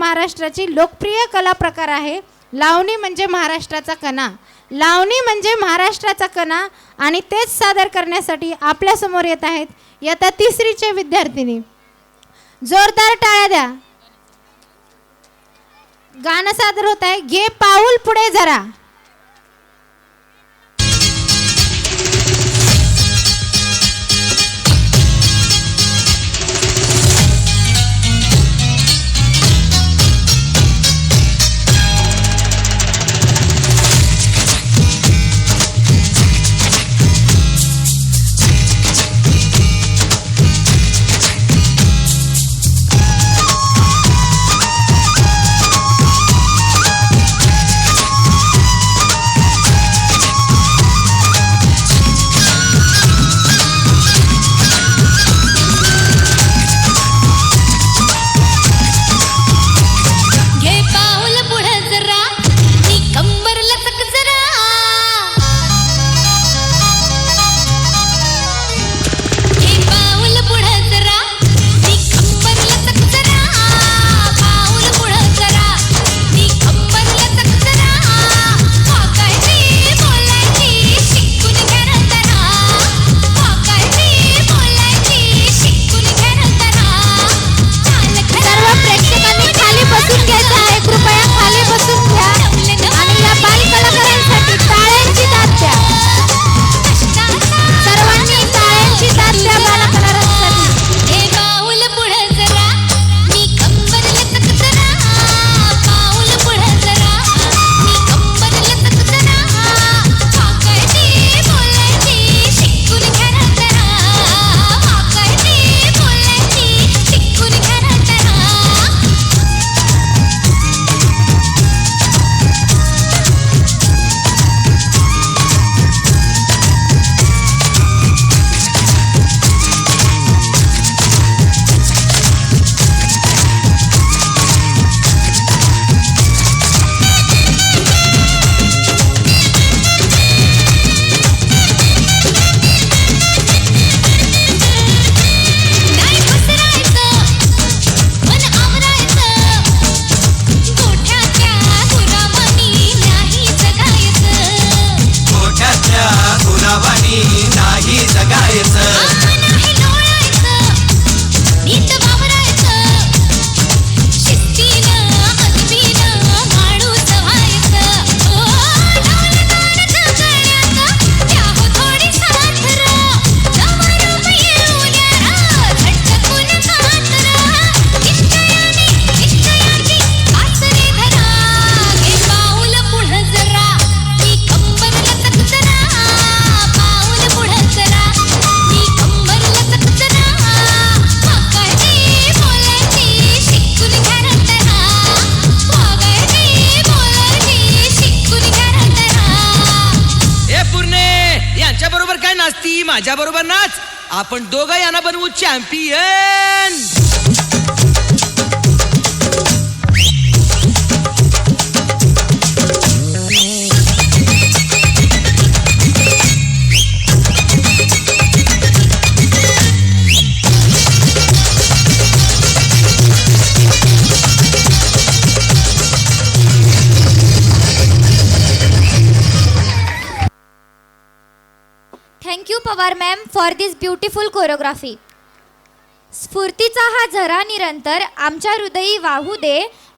महाराष्ट्राची लोकप्रिय कला प्रकार आहे. लावणी म्हणजे महाराष्ट्राचा कणा. लावणी म्हणजे महाराष्ट्राचा कणा आणि तेच सादर करण्यासाठी आपल्यासमोर येत आहेत येत्या तिसरीचे विद्यार्थिनी. जोरदार टाळ्या द्या. गाणं सादर होत आहे. घे पाऊल पुढे जरा. नाही जगायचं. ती माझ्याबरोबर नाच आपण दोघं यांना बनवू champion Pawar ma'am for this beautiful choreography स्फूर्तीचा हा झरा निरंतर आमच्या हृदयी वाहू दे